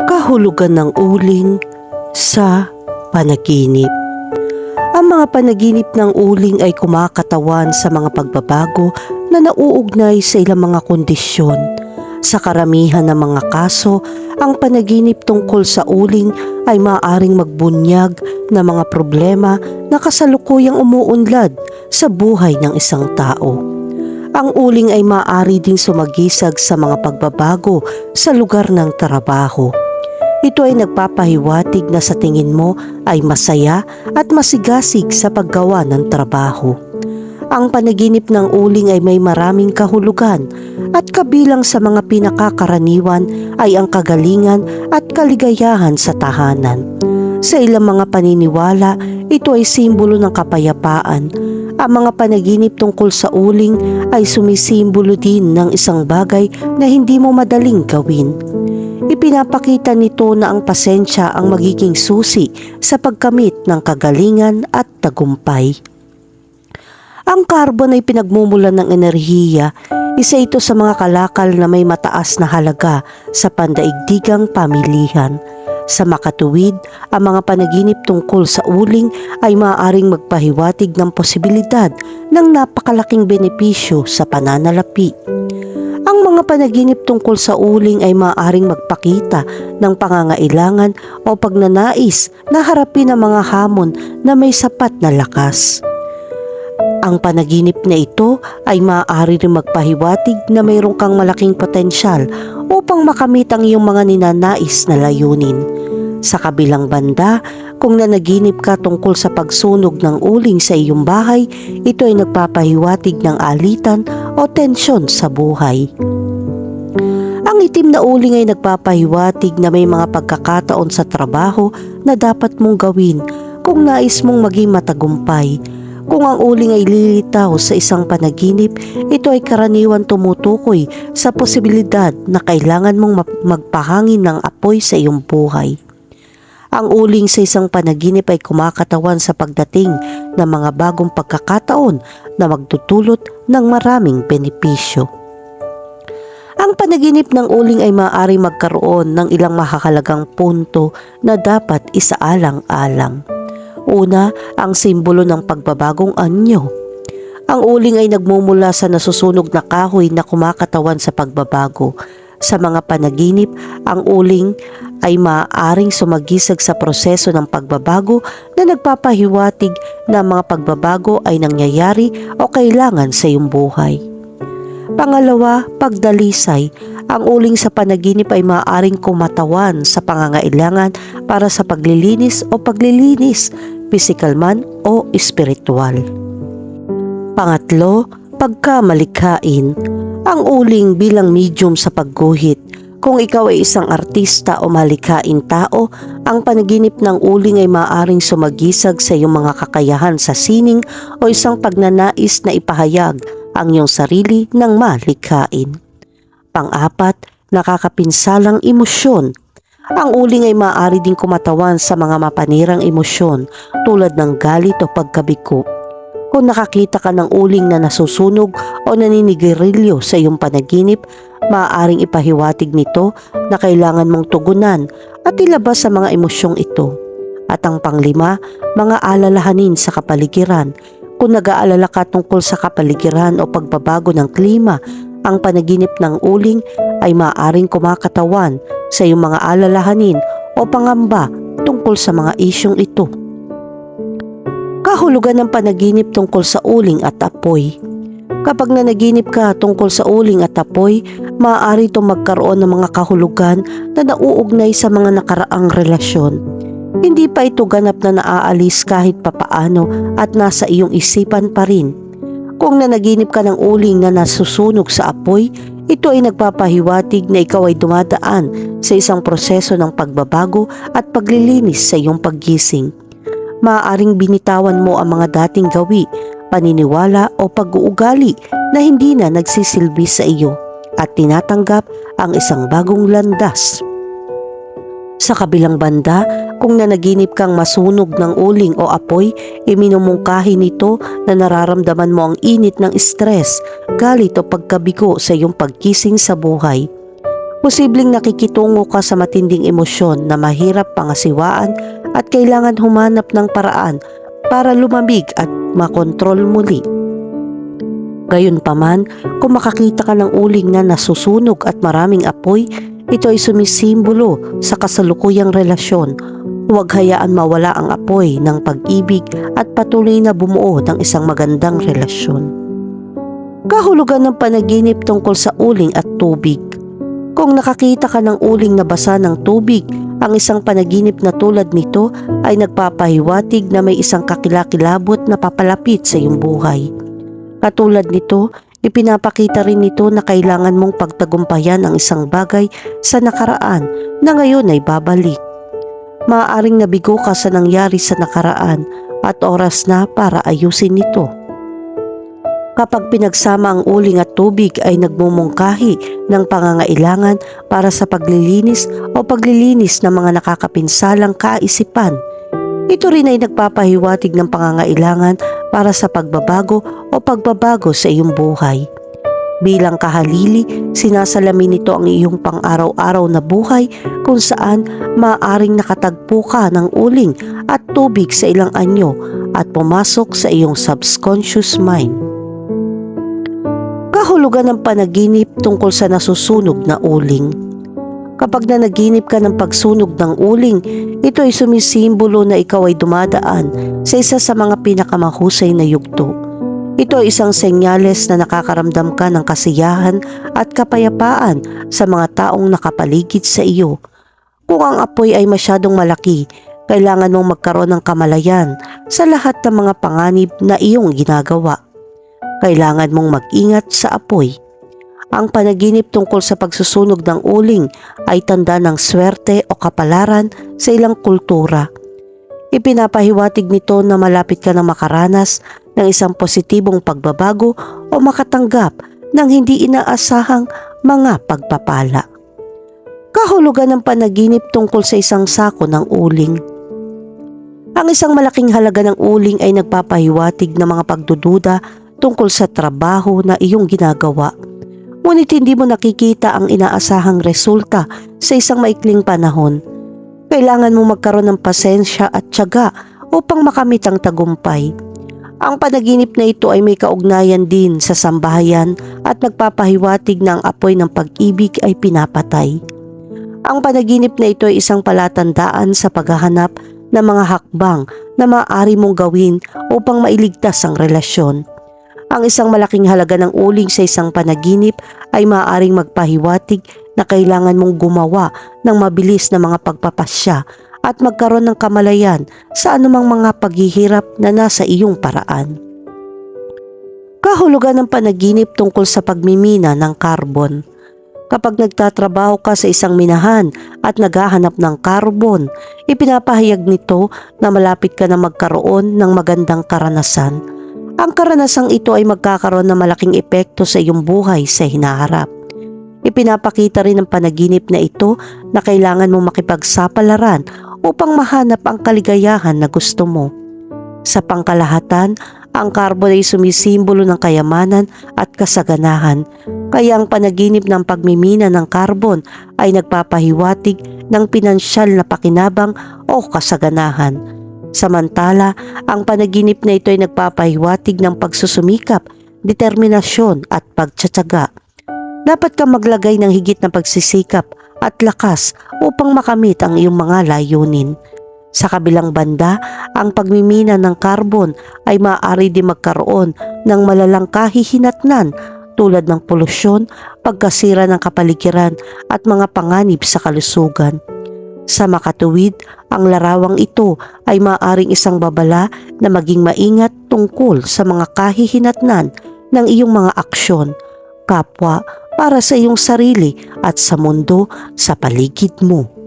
kahulugan ng uling sa panaginip. Ang mga panaginip ng uling ay kumakatawan sa mga pagbabago na nauugnay sa ilang mga kondisyon. Sa karamihan ng mga kaso, ang panaginip tungkol sa uling ay maaaring magbunyag ng mga problema na kasalukuyang umuunlad sa buhay ng isang tao. Ang uling ay maaari ding sumagisag sa mga pagbabago sa lugar ng trabaho. Ito ay nagpapahiwatig na sa tingin mo ay masaya at masigasig sa paggawa ng trabaho. Ang panaginip ng uling ay may maraming kahulugan at kabilang sa mga pinakakaraniwan ay ang kagalingan at kaligayahan sa tahanan. Sa ilang mga paniniwala, ito ay simbolo ng kapayapaan. Ang mga panaginip tungkol sa uling ay sumisimbolo din ng isang bagay na hindi mo madaling gawin. Ipinapakita nito na ang pasensya ang magiging susi sa pagkamit ng kagalingan at tagumpay. Ang carbon ay pinagmumulan ng enerhiya, isa ito sa mga kalakal na may mataas na halaga sa pandaigdigang pamilihan. Sa makatuwid, ang mga panaginip tungkol sa uling ay maaaring magpahiwatig ng posibilidad ng napakalaking benepisyo sa pananalapi. Mga panaginip tungkol sa uling ay maaaring magpakita ng pangangailangan o pagnanais na harapin ang mga hamon na may sapat na lakas. Ang panaginip na ito ay maaari rin magpahiwatig na mayroon kang malaking potensyal upang makamit ang iyong mga ninanais na layunin. Sa kabilang banda, kung nanaginip ka tungkol sa pagsunog ng uling sa iyong bahay, ito ay nagpapahiwatig ng alitan o tensyon sa buhay. Itim na uling ay nagpapahiwatig na may mga pagkakataon sa trabaho na dapat mong gawin kung nais mong maging matagumpay. Kung ang uling ay lilitaw sa isang panaginip, ito ay karaniwan tumutukoy sa posibilidad na kailangan mong magpahangin ng apoy sa iyong buhay. Ang uling sa isang panaginip ay kumakatawan sa pagdating ng mga bagong pagkakataon na magdudulot ng maraming benepisyo. Ang panaginip ng uling ay maaari magkaroon ng ilang mahakalagang punto na dapat isaalang-alang. Una, ang simbolo ng pagbabagong anyo. Ang uling ay nagmumula sa nasusunog na kahoy na kumakatawan sa pagbabago. Sa mga panaginip, ang uling ay maaaring sumagisag sa proseso ng pagbabago na nagpapahiwatig na mga pagbabago ay nangyayari o kailangan sa iyong buhay. Pangalawa, pagdalisay. Ang uling sa panaginip ay maaaring kumatawan sa pangangailangan para sa paglilinis o paglilinis, physical man o spiritual. Pangatlo, pagkamalikhain. Ang uling bilang medium sa pagguhit. Kung ikaw ay isang artista o malikhain tao, ang panaginip ng uling ay maaaring sumagisag sa iyong mga kakayahan sa sining o isang pagnanais na ipahayag ang iyong sarili ng malikhain. Pang-apat, nakakapinsalang emosyon. Ang uling ay maaari ding kumatawan sa mga mapanirang emosyon tulad ng galit o pagkabiko. Kung nakakita ka ng uling na nasusunog o naninigirilyo sa iyong panaginip, maaaring ipahiwatig nito na kailangan mong tugunan at ilabas sa mga emosyong ito. At ang panglima, mga alalahanin sa kapaligiran. Kung nag-aalala ka tungkol sa kapaligiran o pagbabago ng klima, ang panaginip ng uling ay maaaring kumakatawan sa iyong mga alalahanin o pangamba tungkol sa mga isyong ito. Kahulugan ng panaginip tungkol sa uling at apoy. Kapag nanaginip ka tungkol sa uling at apoy, maaari itong magkaroon ng mga kahulugan na nauugnay sa mga nakaraang relasyon. Hindi pa ito ganap na naaalis kahit papaano at nasa iyong isipan pa rin. Kung nanaginip ka ng uling na nasusunog sa apoy, ito ay nagpapahiwatig na ikaw ay dumadaan sa isang proseso ng pagbabago at paglilinis sa iyong paggising. Maaaring binitawan mo ang mga dating gawi, paniniwala o pag-uugali na hindi na nagsisilbi sa iyo at tinatanggap ang isang bagong landas. Sa kabilang banda, kung nanaginip kang masunog ng uling o apoy, iminumungkahi nito na nararamdaman mo ang init ng stress, galit o pagkabigo sa iyong pagkising sa buhay. Posibleng nakikitungo ka sa matinding emosyon na mahirap pangasiwaan at kailangan humanap ng paraan para lumamig at makontrol muli. Gayunpaman, kung makakita ka ng uling na nasusunog at maraming apoy, ito ay sumisimbolo sa kasalukuyang relasyon. Huwag hayaan mawala ang apoy ng pag-ibig at patuloy na bumuo ng isang magandang relasyon. Kahulugan ng panaginip tungkol sa uling at tubig. Kung nakakita ka ng uling na basa ng tubig, ang isang panaginip na tulad nito ay nagpapahiwatig na may isang kakilakilabot na papalapit sa iyong buhay. Katulad nito, ipinapakita rin nito na kailangan mong pagtagumpayan ang isang bagay sa nakaraan na ngayon ay babalik. Maaaring nabigo ka sa nangyari sa nakaraan at oras na para ayusin ito. Kapag pinagsama ang uling at tubig ay nagmumungkahi ng pangangailangan para sa paglilinis o paglilinis ng mga nakakapinsalang kaisipan. Ito rin ay nagpapahiwatig ng pangangailangan para sa pagbabago o pagbabago sa iyong buhay. Bilang kahalili, sinasalamin nito ang iyong pang-araw-araw na buhay kung saan maaaring nakatagpo ka ng uling at tubig sa ilang anyo at pumasok sa iyong subconscious mind. Kahulugan ng panaginip tungkol sa nasusunog na uling. Kapag nanaginip ka ng pagsunog ng uling, ito ay sumisimbolo na ikaw ay dumadaan sa isa sa mga pinakamahusay na yugto. Ito ay isang senyales na nakakaramdam ka ng kasiyahan at kapayapaan sa mga taong nakapaligid sa iyo. Kung ang apoy ay masyadong malaki, kailangan mong magkaroon ng kamalayan sa lahat ng mga panganib na iyong ginagawa. Kailangan mong mag-ingat sa apoy. Ang panaginip tungkol sa pagsusunog ng uling ay tanda ng swerte o kapalaran sa ilang kultura. Ipinapahiwatig nito na malapit ka na makaranas ng isang positibong pagbabago o makatanggap ng hindi inaasahang mga pagpapala. Kahulugan ng panaginip tungkol sa isang sako ng uling. Ang isang malaking halaga ng uling ay nagpapahiwatig ng mga pagdududa tungkol sa trabaho na iyong ginagawa. Ngunit hindi mo nakikita ang inaasahang resulta sa isang maikling panahon. Kailangan mo magkaroon ng pasensya at tiyaga upang makamit ang tagumpay. Ang panaginip na ito ay may kaugnayan din sa sambahayan at nagpapahiwatig na ang apoy ng pag-ibig ay pinapatay. Ang panaginip na ito ay isang palatandaan sa paghahanap ng mga hakbang na maaari mong gawin upang mailigtas ang relasyon. Ang isang malaking halaga ng uling sa isang panaginip ay maaaring magpahiwatig na kailangan mong gumawa ng mabilis na mga pagpapasya at magkaroon ng kamalayan sa anumang mga paghihirap na nasa iyong paraan. Kahulugan ng panaginip tungkol sa pagmimina ng karbon. Kapag nagtatrabaho ka sa isang minahan at naghahanap ng karbon, ipinapahayag nito na malapit ka na magkaroon ng magandang karanasan. Ang karanasang ito ay magkakaroon ng malaking epekto sa iyong buhay sa hinaharap. Ipinapakita rin ng panaginip na ito na kailangan mong makipagsapalaran upang mahanap ang kaligayahan na gusto mo. Sa pangkalahatan, ang karbon ay sumisimbolo ng kayamanan at kasaganahan, kaya ang panaginip ng pagmimina ng karbon ay nagpapahiwatig ng pinansyal na pakinabang o kasaganahan. Samantala, ang panaginip na ito ay nagpapahiwatig ng pagsusumikap, determinasyon at pagtsatsaga. Dapat ka maglagay ng higit na pagsisikap at lakas upang makamit ang iyong mga layunin. Sa kabilang banda, ang pagmimina ng karbon ay maaari din magkaroon ng malalang kahihinatnan tulad ng polusyon, pagkasira ng kapaligiran at mga panganib sa kalusugan. Sa makatuwid, ang larawang ito ay maaaring isang babala na maging maingat tungkol sa mga kahihinatnan ng iyong mga aksyon, kapwa para sa iyong sarili at sa mundo sa paligid mo.